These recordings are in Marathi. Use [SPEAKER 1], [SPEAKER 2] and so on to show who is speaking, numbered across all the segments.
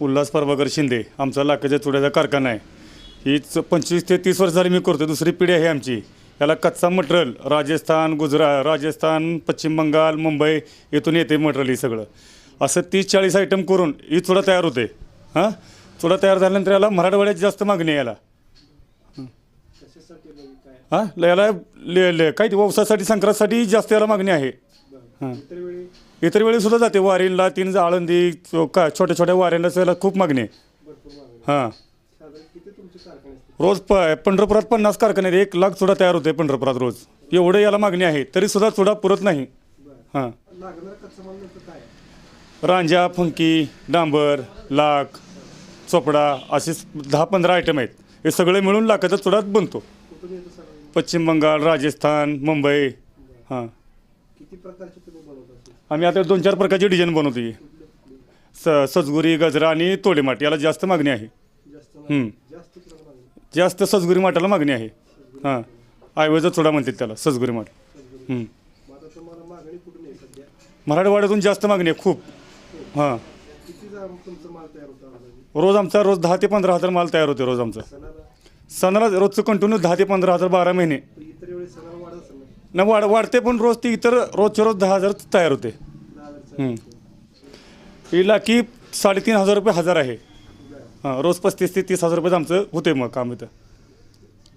[SPEAKER 1] उल्हास प्रभाकर शिंदे आमचा लाखाच्या चुड्याचा कारखाना आहे. ही च- पंचवीस ते तीस वर्ष झाली मी करतो दुसरी पिढी आहे आमची. याला कच्चा मटेरियल राजस्थान गुजरात राजस्थान पश्चिम बंगाल मुंबई इथून येते मटेरियल हे सगळं. असं तीस चाळीस आयटम करून ही चुडा तयार होते. हां? चुडा तयार झाल्यानंतर याला मराठवाड्यात जास्त मागणी आहे याला. हां? याला ले ले काय ते व्यवसायासाठी संक्रांतसाठी जास्त याला मागणी आहे. हां.
[SPEAKER 2] इतर वेळी
[SPEAKER 1] सुद्धा जाते वारीला तीन आळंदी चो- का छोट्या छोट्या वाऱ्यांना याला खूप मागणी आहे. हां. रोज प पंढरपुरात पन्नास कारखाने आहेत. एक लाख चुडा तयार होते पंढरपुरात रोज. एवढं याला मागणी आहे तरी सुद्धा चुडा पुरत नाही. हां. रांजा फंकी डांबर लाख चोपडा असे दहा पंधरा आयटम आहेत. हे सगळे मिळून लाखाचा चुडात बनतो. पश्चिम बंगाल राजस्थान मुंबई हां.
[SPEAKER 2] किती प्रकारचे तुम्ही बनवत असेल
[SPEAKER 1] आम्ही आता दोन चार प्रकारची डिझाईन बनवतो स सजगुरी गजरा आणि तोडेमाट याला जास्त मागणी आहे.
[SPEAKER 2] जास्त
[SPEAKER 1] सजगुरी माटाला मागणी आहे. हां. आयवचा चुडा म्हणतात त्याला सजगुरी माठ. हम्म.
[SPEAKER 2] मग आता तुम्हाला मागणी कुठून आहे सध्या?
[SPEAKER 1] मराठवाड्यातून जास्त मागणी आहे खूप. हां.
[SPEAKER 2] किती जा तुमचा माल तयार होता अंदाजे?
[SPEAKER 1] रोज आमचा रोज दहा ते पंधरा हजार माल तयार होते रोज आमचा.
[SPEAKER 2] सणाला?
[SPEAKER 1] सणाला रोजचं कंटिन्यू दहा ते पंधरा हजार बारा महिने.
[SPEAKER 2] इतर सणाला ना
[SPEAKER 1] वाढ वाढते पण रोज ती इतर रोजच्या रोज दहा हजार तयार होते. इलाकी साडेतीन हजार रुपये हजार आहे. हां रोज पस्तीस ते तीस हजार रुपये आमचं होते मग काम इथं.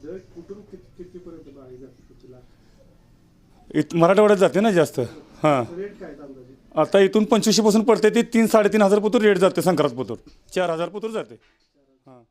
[SPEAKER 2] दर कुठून किती कितीपर्यंत जाते
[SPEAKER 1] इत मराठवाड्यात जाते ना जास्त. हां.
[SPEAKER 2] रेट काय अंदाजे
[SPEAKER 1] आता इथून पंचवीसशेपासून पडते ते तीन साडेतीन हजार पुतूर रेट जाते संक्रांत पुतूर चार हजार पुतूर जाते. हां.